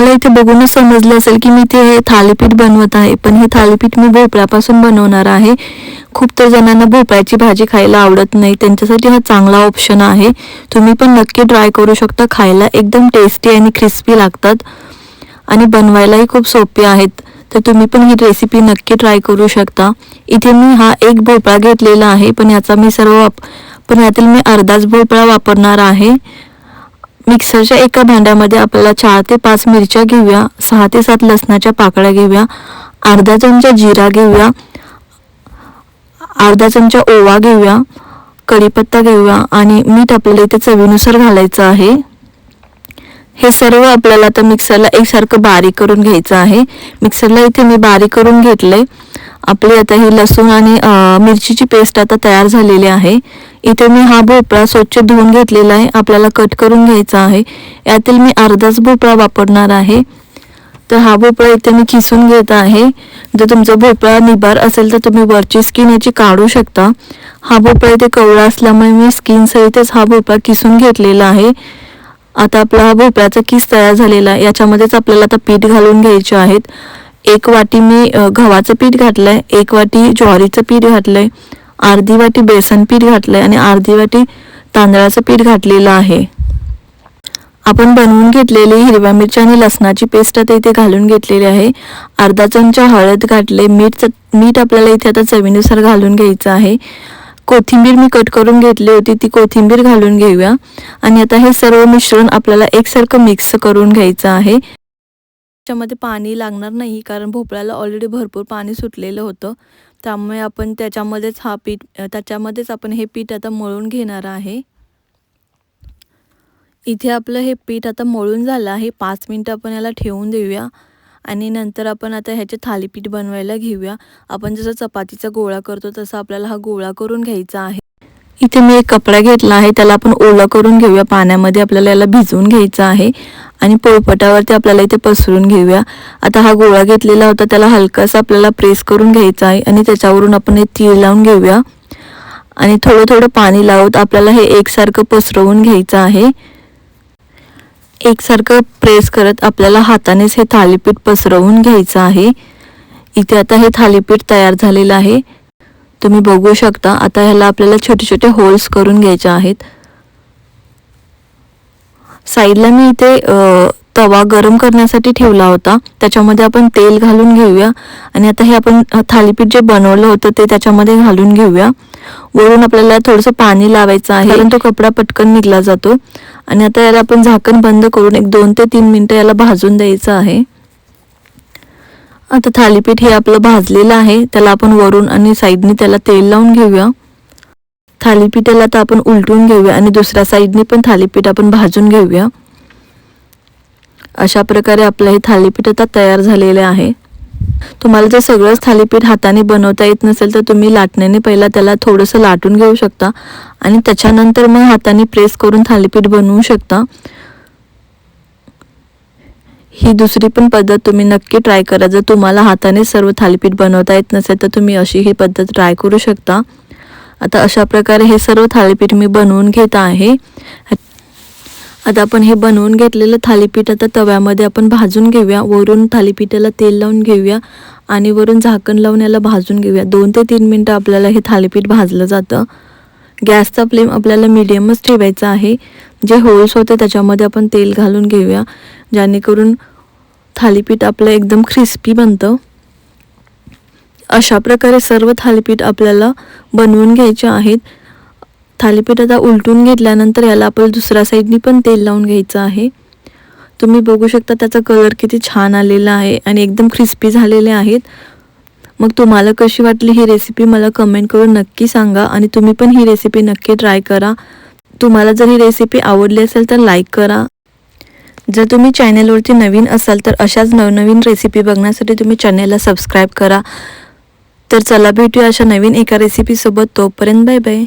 तुम्हाला इथे बघूनच समजलं असेल की मी ते हे थालीपीठ बनवत आहे पण हे थालीपीठ मी भोपळ्यापासून बनवणार आहे. खूप तर जणांना भोपळ्याची भाजी खायला आवडत नाही त्यांच्यासाठी हा चांगला ऑप्शन आहे. तुम्ही पण नक्की ट्राय करू शकता खायला एकदम टेस्टी आणि क्रिस्पी लागतात. आणि बनवायलाही खूप सोपे आहेत. तर तुम्ही पण ही रेसिपी नक्की ट्राय करू शकता. इथे मी हा एक भोपळा घेतलेला आहे पण याचा मी सर्व वाप पण यातील मी अर्धाच भोपळा वापरणार आहे. मिक्सरच्या एका भांड्यामध्ये आपल्याला चार ते पाच मिरच्या घेऊया सहा ते सात लसणाच्या पाकळ्या घेऊया अर्धा चमचा जिरा घेऊया अर्धा चमचा ओवा घेऊया कढीपत्ता घेऊया आणि मीठ आपल्याला इथे चवीनुसार घालायचं आहे. हे सर्व आपल्याला आता मिक्सरला एकसारखं बारीक करून घ्यायचं आहे. मिक्सरला इथे मी बारीक करून घेतले आपली आता ही लसूण आणि मिरचीची पेस्ट आता तयार झालेली आहे. इथे मी हा भोपळा स्वच्छ धुवून घेतलेला आहे. आपल्याला कट करून घ्यायचा आहे. यातील मी अर्धाच भोपळा वापरणार आहे. तर हा भोपळा इथे मी किसून घेत आहे. जर तुमचा भोपळा निबार असेल तर तुम्ही वरची स्किन याची काढू शकता. हा भोपळा इथे कवळा असल्यामुळे मी स्किन सहितच हा भोपळा किसून घेतलेला आहे. आता आपला हा भोपळ्याचा किस तयार झालेला आहे. याच्यामध्येच आपल्याला आता पीठ घालून घ्यायचे आहेत. एक वाटी मी गव्हाचं पीठ घातलंय एक वाटी ज्वारीचं पीठ घातलंय अर्धी वाटी बेसन पीठ घातलंय आणि अर्धी वाटी तांदळाचं पीठ घातलेलं आहे. आपण बनवून घेतलेली हिरव्या मिरची आणि लसणाची पेस्ट आता इथे घालून घेतलेली आहे. अर्धा चमचा हळद घातले मीठ मीठ आपल्याला इथे आता चवीनुसार घालून घ्यायचं आहे. कोथिंबीर मी कट करून घेतली होती ती कोथिंबीर घालून घेऊया. आणि आता हे सर्व मिश्रण आपल्याला एकसारखं मिक्स करून घ्यायचं आहे. त्याच्यामध्ये पाणी लागणार नाही कारण भोपळ्याला ऑलरेडी भरपूर पाणी सुटलेलं होतं. त्यामुळे आपण त्याच्यामध्येच हा पीठ त्याच्यामध्येच आपण हे पीठ आता मळून घेणार आहे. इथे आपलं हे पीठ आता मळून झालं आहे. पाच मिनटं आपण याला ठेवून देऊया. आणि नंतर आपण आता ह्याचे थालीपीठ बनवायला घेऊया. आपण जसं चपातीचा गोळा करतो तसं आपल्याला हा गोळा करून घ्यायचा आहे. इथे मी एक कपडा घेतला आहे त्याला आपण ओला करून घेऊया. पाण्यामध्ये आपल्याला याला भिजवून घ्यायचं आहे. आणि पोळपटावरती आपल्याला इथे पसरून घेऊया. आता हा गोळा घेतलेला होता त्याला हलकासा आपल्याला प्रेस करून घ्यायचा आहे. आणि त्याच्यावरून आपण हे तीळ लावून घेऊया. आणि थोडं थोडं पाणी लावत आपल्याला हे एकसारखं पसरवून घ्यायचं आहे. एकसारखं प्रेस करत आपल्याला हातानेच हे थालीपीठ पसरवून घ्यायचं आहे. इथे आता हे थालीपीठ तयार झालेलं आहे. तुम्ही बघू शकता आता ह्याला आपल्याला छोटे छोटे होल्स करून घ्यायचे आहेत. साईडला मी इथे तवा गरम करण्यासाठी ठेवला होता. त्याच्यामध्ये आपण तेल घालून घेऊया. आणि आता हे आपण थालीपीठ जे बनवलं होतं ते त्याच्यामध्ये घालून घेऊया. वरून आपल्याला थोडंसं पाणी लावायचं आहे. कारण तो कपडा पटकन निघला जातो. आणि आता याला आपण झाकण बंद करून एक दोन ते तीन मिनटं याला भाजून द्यायचं आहे. आता थालीपीठ हे आपलं भाजलेलं आहे. त्याला आपण वरून आणि साईडने त्याला तेल लावून घेऊया. थालीपीठाला आता आपण उलटून घेऊया आणि दुसऱ्या साईडने पण थालीपीठ आपण भाजून घेऊया. अशा प्रकारे आपलं हे थालीपीठ आता तयार झालेले आहे. तुम्हाला जर सगळंच थालीपीठ हाताने बनवता येत नसेल तर तुम्ही लाटण्याने पहिला त्याला थोडंसं लाटून घेऊ शकता. आणि त्याच्यानंतर मग हाताने प्रेस करून थालीपीठ बनवू शकता. ही दुसरी पण पद्धत तुम्ही नक्की ट्राय करा. जर तुम्हाला हाताने सर्व थालीपीठ बनवता येत नसेल तर तुम्ही अशी ही पद्धत ट्राय करू शकता. आता अशा प्रकारे हे सर्व थालीपीठ मी बनवून घेत आहे. आता आपण हे बनवून घेतलेलं थालीपीठ आता तव्यामध्ये आपण भाजून घेऊया. वरून थालीपीठाला तेल लावून घेऊया आणि वरून झाकण लावून याला भाजून घेऊया. दोन ते तीन मिनटं आपल्याला हे थालीपीठ भाजलं जातं. गॅसचा फ्लेम आपल्याला मिडियमच ठेवायचा आहे. जे होल्स होते त्याच्यामध्ये आपण तेल घालून घेऊया. जेणेकरून थालीपीठ आपलं एकदम क्रिस्पी बनतं. अशा प्रकारे सर्व थालीपीठ आपल्याला बनवून घ्यायचे आहेत. थालीपीठ आता उलटून घेतल्यानंतर याला आपण दुसऱ्या साईडनी पण तेल लावून घ्यायचं आहे. तुम्ही बघू शकता त्याचा कलर किती छान आलेला आहे आणि एकदम क्रिस्पी झालेले आहेत. मग तुम्हाला कशी वाटली ही रेसिपी मला कमेंट करून नक्की सांगा आणि तुम्ही पण ही रेसिपी नक्की ट्राय करा. तुम्हाला जर ही रेसिपी आवडली असेल तर लाईक करा. जर तुम्ही चॅनेलवरती नवीन असाल तर अशाच नवनवीन रेसिपी बघण्यासाठी तुम्ही चॅनेलला सबस्क्राईब करा. तर चला भेटूया अशा नवीन एका रेसिपीसोबत तोपर्यंत बाय बाय